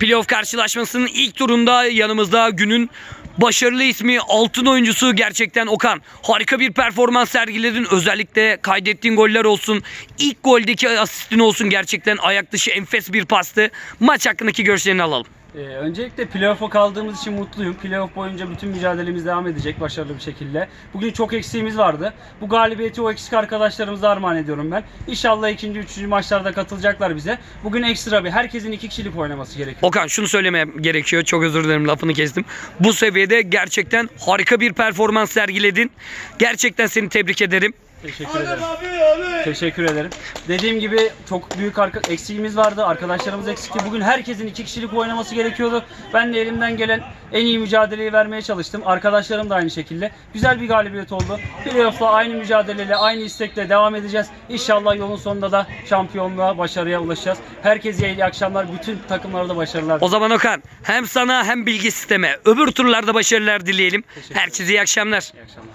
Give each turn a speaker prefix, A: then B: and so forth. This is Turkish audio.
A: Playoff karşılaşmasının ilk turunda yanımızda günün başarılı ismi altın oyuncusu gerçekten Okan. Harika bir performans sergiledin. Özellikle kaydettiğin goller olsun. İlk goldeki asistin olsun gerçekten ayak dışı enfes bir pastı. Maç hakkındaki görüşlerini alalım.
B: Ee, öncelikle playoff'a kaldığımız için mutluyum. Playoff boyunca bütün mücadelemiz devam edecek başarılı bir şekilde. Bugün çok eksiğimiz vardı. Bu galibiyeti o eksik arkadaşlarımıza armağan ediyorum ben. İnşallah ikinci, üçüncü maçlarda katılacaklar bize. Bugün ekstra bir, herkesin iki kişilik oynaması gerekiyor.
A: Okan şunu söylemem gerekiyor. Çok özür dilerim lafını kestim. Bu seviyede gerçekten harika bir performans sergiledin. Gerçekten seni tebrik ederim.
B: Teşekkür ederim. Teşekkür ederim. Dediğim gibi çok büyük arka- eksiğimiz vardı. Arkadaşlarımız eksikti. Bugün herkesin iki kişilik oynaması gerekiyordu. Ben de elimden gelen en iyi mücadeleyi vermeye çalıştım. Arkadaşlarım da aynı şekilde. Güzel bir galibiyet oldu. Playoff'la aynı mücadeleyle, aynı istekle devam edeceğiz. İnşallah yolun sonunda da şampiyonluğa, başarıya ulaşacağız. Herkese iyi akşamlar. Bütün takımlara da başarılar.
A: O zaman Okan hem sana hem bilgi sisteme öbür turlarda başarılar dileyelim. Herkese iyi akşamlar.
B: İyi akşamlar.